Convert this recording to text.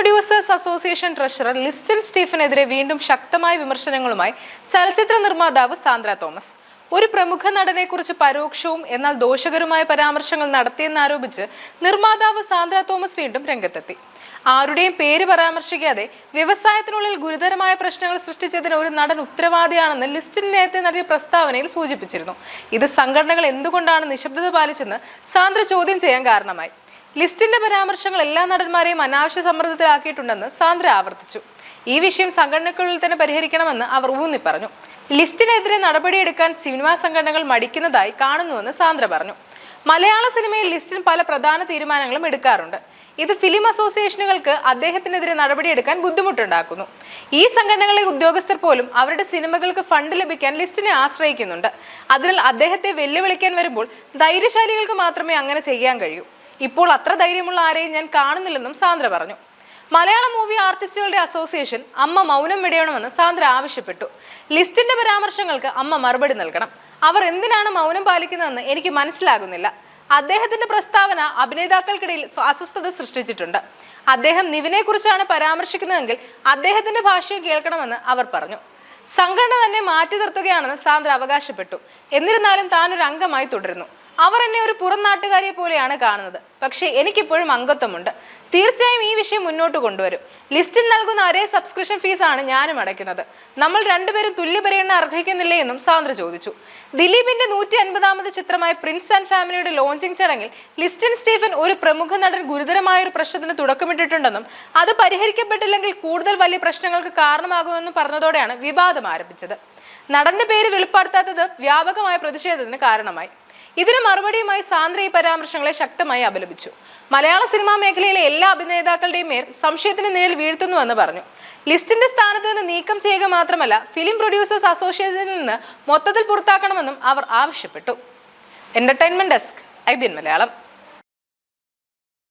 Producers association treasurer Listin സ്റ്റീഫനെതിരെ വീണ്ടും ശക്തമായ വിമർശനങ്ങളുമായി ചലച്ചിത്ര നിർമ്മാതാവ് സാന്ദ്ര തോമസ്. ഒരു പ്രമുഖ നടനെക്കുറിച്ച് പരോക്ഷവും എന്നാൽ ദോഷകരമായ പരാമർശങ്ങൾ നടത്തിയെന്നാരോപിച്ച് നിർമ്മാതാവ് സാന്ദ്ര തോമസ് വീണ്ടും രംഗത്തെത്തി. ആരുടെയും പേര് പരാമർശിക്കാതെ വ്യവസായത്തിനുള്ളിൽ ഗുരുതരമായ പ്രശ്നങ്ങൾ സൃഷ്ടിച്ചതിന് ഒരു നടൻ ഉത്തരവാദിയാണെന്ന് ലിസ്റ്റിൻ നേരത്തെ നടത്തിയ പ്രസ്താവനയിൽ സൂചിപ്പിച്ചിരുന്നു. ഇത് സംഘടനകൾ എന്തുകൊണ്ടാണ് നിശബ്ദത പാലിച്ചെന്ന് സാന്ദ്ര ചോദ്യം ചെയ്യാൻ കാരണമായി. ലിസ്റ്റിന്റെ പരാമർശങ്ങൾ എല്ലാ നടന്മാരെയും അനാവശ്യ സമ്മർദ്ദത്തിലാക്കിയിട്ടുണ്ടെന്ന് സാന്ദ്ര ആവർത്തിച്ചു. ഈ വിഷയം സംഘടനയ്ക്കുള്ളിൽ തന്നെ പരിഹരിക്കണമെന്ന് അവർ ഊന്നി പറഞ്ഞു. ലിസ്റ്റിനെതിരെ നടപടിയെടുക്കാൻ സിനിമാ സംഘടനകൾ മടിക്കുന്നതായി കാണുന്നുവെന്ന് സാന്ദ്ര പറഞ്ഞു. മലയാള സിനിമയിൽ ലിസ്റ്റിൻ പല പ്രധാന തീരുമാനങ്ങളും എടുക്കാറുണ്ട്. ഇത് ഫിലിം അസോസിയേഷനുകൾക്ക് അദ്ദേഹത്തിനെതിരെ നടപടിയെടുക്കാൻ ബുദ്ധിമുട്ടുണ്ടാക്കുന്നു. ഈ സംഘടനകളിലെ ഉദ്യോഗസ്ഥർ പോലും അവരുടെ സിനിമകൾക്ക് ഫണ്ട് ലഭിക്കാൻ ലിസ്റ്റിനെ ആശ്രയിക്കുന്നുണ്ട്. അതിനാൽ അദ്ദേഹത്തെ വെല്ലുവിളിക്കാൻ വരുമ്പോൾ ധൈര്യശാലികൾക്ക് മാത്രമേ അങ്ങനെ ചെയ്യാൻ കഴിയൂ. ഇപ്പോൾ അത്ര ധൈര്യമുള്ള ആരെയും ഞാൻ കാണുന്നില്ലെന്നും സാന്ദ്ര പറഞ്ഞു. മലയാള മൂവി ആർട്ടിസ്റ്റുകളുടെ അസോസിയേഷൻ അമ്മ മൗനം വെടിയണമെന്ന് സാന്ദ്ര ആവശ്യപ്പെട്ടു. ലിസ്റ്റിന്റെ പരാമർശങ്ങൾക്ക് അമ്മ മറുപടി നൽകണം. അവർ എന്തിനാണ് മൗനം പാലിക്കുന്നതെന്ന് എനിക്ക് മനസ്സിലാകുന്നില്ല. അദ്ദേഹത്തിന്റെ പ്രസ്താവന അഭിനേതാക്കൾക്കിടയിൽ സ്വ- അസ്വസ്ഥത സൃഷ്ടിച്ചിട്ടുണ്ട്. അദ്ദേഹം നിവിനെ കുറിച്ചാണ് പരാമർശിക്കുന്നതെങ്കിൽ അദ്ദേഹത്തിന്റെ ഭാഷയും കേൾക്കണമെന്ന് അവർ പറഞ്ഞു. സംഘടന തന്നെ മാറ്റി നിർത്തുകയാണെന്ന് സാന്ദ്ര അവകാശപ്പെട്ടു. എന്നിരുന്നാലും താൻ ഒരു അംഗമായി തുടരുന്നു. അവർ എന്നെ ഒരു പുറം നാട്ടുകാരിയെ പോലെയാണ് കാണുന്നത്. പക്ഷേ എനിക്കിപ്പോഴും അംഗത്വമുണ്ട്. തീർച്ചയായും ഈ വിഷയം മുന്നോട്ട് കൊണ്ടുവരും. ലിസ്റ്റിൽ നൽകുന്ന അരേ സബ്സ്ക്രിപ്ഷൻ ഫീസാണ് ഞാനും അടയ്ക്കുന്നത്. നമ്മൾ രണ്ടുപേരും തുല്യപരിഗണന അർഹിക്കുന്നില്ലേ എന്നും സാന്ദ്ര ചോദിച്ചു. ദിലീപിന്റെ നൂറ്റി അൻപതാമത് ചിത്രമായ പ്രിൻസ് ആൻഡ് ഫാമിലിയുടെ ലോഞ്ചിങ് ചടങ്ങിൽ ലിസ്റ്റിൻ സ്റ്റീഫൻ ഒരു പ്രമുഖ നടൻ ഗുരുതരമായ ഒരു പ്രശ്നത്തിന് തുടക്കമിട്ടിട്ടുണ്ടെന്നും അത് പരിഹരിക്കപ്പെട്ടില്ലെങ്കിൽ കൂടുതൽ വലിയ പ്രശ്നങ്ങൾക്ക് കാരണമാകുമെന്നും പറഞ്ഞതോടെയാണ് വിവാദം ആരംഭിച്ചത്. നടന്റെ പേര് വെളിപ്പെടുത്താത്തത് വ്യാപകമായ പ്രതിഷേധത്തിന് കാരണമായി. ഇതിന് മറുപടിയുമായി സാന്ദ്ര ഈ പരാമർശങ്ങളെ ശക്തമായി അപലപിച്ചു. മലയാള സിനിമാ മേഖലയിലെ എല്ലാ അഭിനേതാക്കളുടെയും മേൽ സംശയത്തിന് നിഴൽ വീഴ്ത്തുന്നുവെന്ന് പറഞ്ഞു. ലിസ്റ്റിന്റെ സ്ഥാനത്ത് നിന്ന് നീക്കം ചെയ്യുക മാത്രമല്ല ഫിലിം പ്രൊഡ്യൂസേഴ്സ് അസോസിയേഷനിൽ നിന്ന് മൊത്തത്തിൽ പുറത്താക്കണമെന്നും അവർ ആവശ്യപ്പെട്ടു. എന്റർടൈൻമെന്റ് ഡെസ്ക് ഐ ബിൻ മലയാളം.